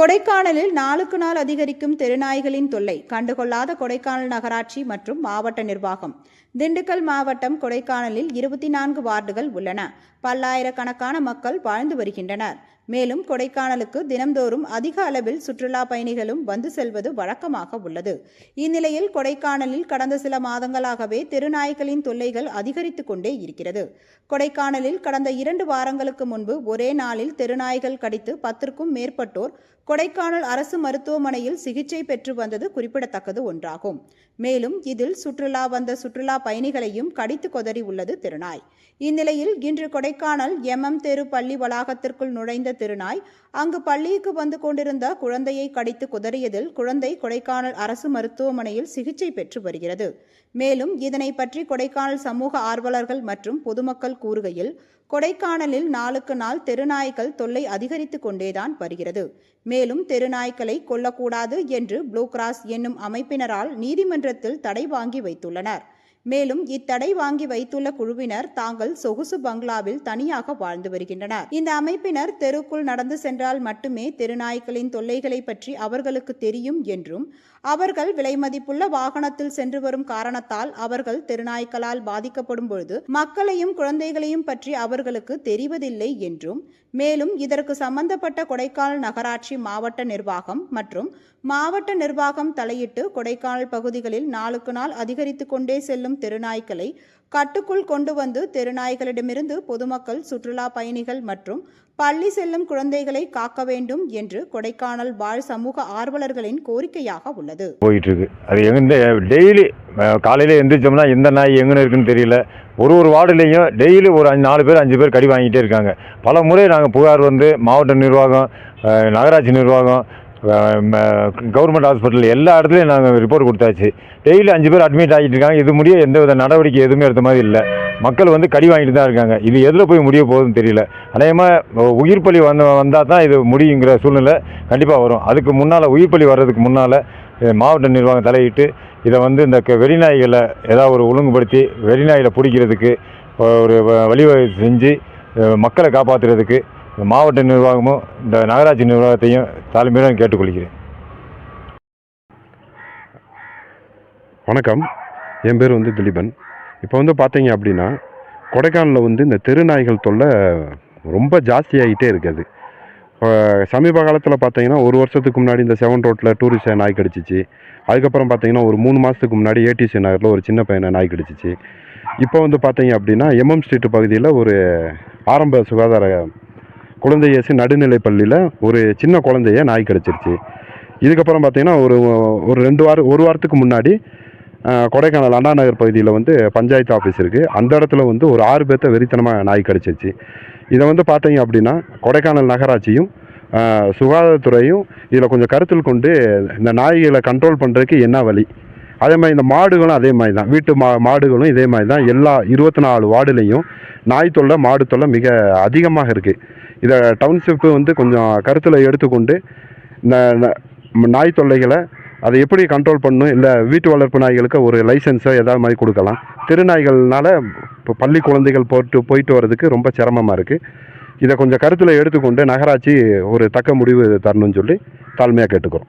கொடைக்கானலில் நாளுக்கு நாள் அதிகரிக்கும் தெருநாய்களின் தொல்லை கண்டுகொள்ளாத கொடைக்கானல் நகராட்சி மற்றும் மாவட்ட நிர்வாகம். திண்டுக்கல் மாவட்டம் கொடைக்கானலில் இருபத்தி நான்கு வார்டுகள் உள்ளன. பல்லாயிரக்கணக்கான மக்கள் வாழ்ந்து வருகின்றனர். மேலும் கொடைக்கானலுக்கு தினம்தோறும் அதிக அளவில் சுற்றுலா பயணிகளும் வந்து செல்வது வழக்கமாக உள்ளது. இந்நிலையில் கொடைக்கானலில் கடந்த சில மாதங்களாகவே தெருநாய்களின் தொல்லைகள் அதிகரித்து கொண்டே இருக்கிறது. கொடைக்கானலில் கடந்த இரண்டு வாரங்களுக்கு முன்பு ஒரே நாளில் தெருநாய்கள் கடித்து பத்திற்கும் மேற்பட்டோர் கொடைக்கானல் அரசு மருத்துவமனையில் சிகிச்சை பெற்று வந்தது குறிப்பிடத்தக்கது ஒன்றாகும். மேலும் இதில் சுற்றுலா வந்த சுற்றுலா பயணிகளையும் கடித்து கொதறி உள்ளது திருநாய். இந்நிலையில் இன்று கொடைக்கானல் எம்எம் தெரு பள்ளி வளாகத்திற்குள் நுழைந்த திருநாய் அங்கு பள்ளிக்கு வந்து கொண்டிருந்த குழந்தையை கடித்து குதறியதில் குழந்தை கொடைக்கானல் அரசு மருத்துவமனையில் சிகிச்சை பெற்று வருகிறது. மேலும் இதனை பற்றி கொடைக்கானல் சமூக ஆர்வலர்கள் மற்றும் பொதுமக்கள் கூறுகையில் கொடைக்கானலில் நாளுக்கு நாள் தெருநாய்கள் தொல்லை அதிகரித்து கொண்டேதான் வருகிறது. மேலும் மேலும் தெருநாய்களை கொல்லக்கூடாது என்று ப்ளூ கிராஸ் என்னும் அமைப்பினரால் நீதிமன்றத்தில் தடை வாங்கி வைத்துள்ளனர். மேலும் இத்தடை வாங்கி வைத்துள்ள குழுவினர் தாங்கள் சொகுசு பங்களாவில் தனியாக வாழ்ந்து வருகின்றனர். இந்த அமைப்பினர் தெருக்குள் நடந்து சென்றால் மட்டுமே தெருநாய்களின் தொல்லைகளை பற்றி அவர்களுக்கு தெரியும் என்றும் அவர்கள் விலைமதிப்புள்ள வாகனத்தில் சென்று வரும் காரணத்தால் அவர்கள் தெருநாய்க்களால் பாதிக்கப்படும் பொழுது மக்களையும் குழந்தைகளையும் பற்றி அவர்களுக்கு தெரிவதில்லை என்றும் மேலும் இதற்கு சம்பந்தப்பட்ட கொடைக்கானல் நகராட்சி மாவட்ட நிர்வாகம் மற்றும் மாவட்ட நிர்வாகம் தலையிட்டு கொடைக்கானல் பகுதிகளில் நாளுக்கு நாள் அதிகரித்து கொண்டே செல்லும் தெருநாய்களை கட்டுக்குள் கொண்டு வந்து தெருநாய்களிடமிருந்து பொதுமக்கள் சுற்றுலா பயணிகள் மற்றும் பள்ளி செல்லும் குழந்தைகளை காக்க வேண்டும் என்று கொடைக்கானல் வாழ் சமூக ஆர்வலர்களின் கோரிக்கையாக உள்ளது. போயிட்டு இருக்கு அது எங்க டெய்லி காலையில் எந்திரிச்சோம்னா எந்த நாய் எங்கே இருக்குன்னு தெரியல. ஒரு ஒரு வார்டுலேயும் டெய்லி ஒரு அஞ்சு நாலு பேர் அஞ்சு பேர் கடி வாங்கிட்டே இருக்காங்க. பல முறை நாங்கள் புகார் வந்து மாவட்ட நிர்வாகம் நகராட்சி நிர்வாகம் கவர்மெண்ட் ஹாஸ்பிட்டல் எல்லா இடத்துலையும் நாங்கள் ரிப்போர்ட் கொடுத்தாச்சு. டெய்லி அஞ்சு பேர் அட்மிட் ஆகிட்டு இருக்காங்க. இது முடிய எந்த வித நடவடிக்கை எதுவுமே எடுத்த மாதிரி இல்லை. மக்கள் வந்து கடி வாங்கிட்டு தான் இருக்காங்க. இது எதில் போய் முடிய போகுதுன்னு தெரியல. அநேகமாக உயிர் பலி வந்த வந்தால் தான் இது முடியுங்கிற சூழ்நிலை கண்டிப்பாக வரும். அதுக்கு முன்னால் உயிர் பலி வர்றதுக்கு முன்னால் மாவட்ட நிர்வாகம் தலையிட்டு இதை வந்து இந்த க- வெறிநாய்களை ஏதாவது ஒரு ஒழுங்குபடுத்தி வெறிநாய்களை பிடிக்கிறதுக்கு ஒரு வ- வழிவகை செஞ்சு மக்களை காப்பாற்றுறதுக்கு மாவட்ட நிர்வாகமும் இந்த நகராட்சி நிர்வாகத்தையும் தலைமையிடம் கேட்டுக்கொள்கிறேன். வணக்கம். என் பேர் வந்து திலீபன். இப்போ வந்து பார்த்தீங்க அப்படின்னா கொடைக்கானலில் வந்து இந்த தெருநாய்கள் தொல்லை ரொம்ப ஜாஸ்தியாகிட்டே இருக்குது இப்போ சமீப காலத்தில் பார்த்தீங்கன்னா ஒரு வருஷத்துக்கு முன்னாடி இந்த செவன் ரோட்டில் டூரிஸ்ட் நாய் கடிச்சிச்சு. அதுக்கப்புறம் பார்த்தீங்கன்னா ஒரு மூணு மாதத்துக்கு முன்னாடி ஏடிசி நகரில் ஒரு சின்ன பையனை நாய் கடிச்சிச்சு. இப்போ வந்து பார்த்தீங்க அப்படின்னா எம்எம் ஸ்ட்ரீட் பகுதியில் ஒரு ஆரம்ப சுகாதார குழந்தை இயேசு நடுநிலை பள்ளியில் ஒரு சின்ன குழந்தைய நாய் கடிச்சிருச்சு. இதுக்கப்புறம் பார்த்தீங்கன்னா ஒரு ஒரு ரெண்டு வாரம் ஒரு வாரத்துக்கு முன்னாடி கொடைக்கானல் அண்ணா நகர் பகுதியில் வந்து பஞ்சாயத்து ஆஃபீஸ் இருக்குது அந்த இடத்துல வந்து ஒரு ஆறு பேர்த்த வெறித்தனமாக நாய் கடிச்சிருச்சு. இதை வந்து பார்த்தீங்க அப்படின்னா கொடைக்கானல் நகராட்சியும் சுகாதாரத்துறையும் இதில் கொஞ்சம் கருத்தில் கொண்டு இந்த நாய்களை கண்ட்ரோல் பண்ணுறதுக்கு என்ன வழி? அதே மாதிரி இந்த மாடுகளும் அதே மாதிரி தான். வீட்டு மா மாடுகளும் இதே மாதிரி தான். எல்லா இருபத்தி நாலு வார்டுலேயும் நாய் தொல்லை மாடு தொல்லை மிக அதிகமாக இருக்குது இதை டவுன்ஷிப்பு வந்து கொஞ்சம் கருத்தில் எடுத்துக்கொண்டு இந்த ந- நாய் தொல்லைகளை அதை எப்படி கண்ட்ரோல் பண்ணணும்? இல்லை வீட்டு வளர்ப்பு நாய்களுக்கு ஒரு லைசன்ஸோ ஏதாவது மாதிரி கொடுக்கலாம். திருநாய்கள்னால் இப்போ பள்ளி குழந்தைகள் போட்டு போயிட்டு வர்றதுக்கு ரொம்ப சிரமமாக இருக்குது இதை கொஞ்சம் கருத்தில் எடுத்துக்கொண்டு நகராட்சி ஒரு தக்க முடிவு தரணும்னு சொல்லி தாழ்மையாக கேட்டுக்கிறோம்.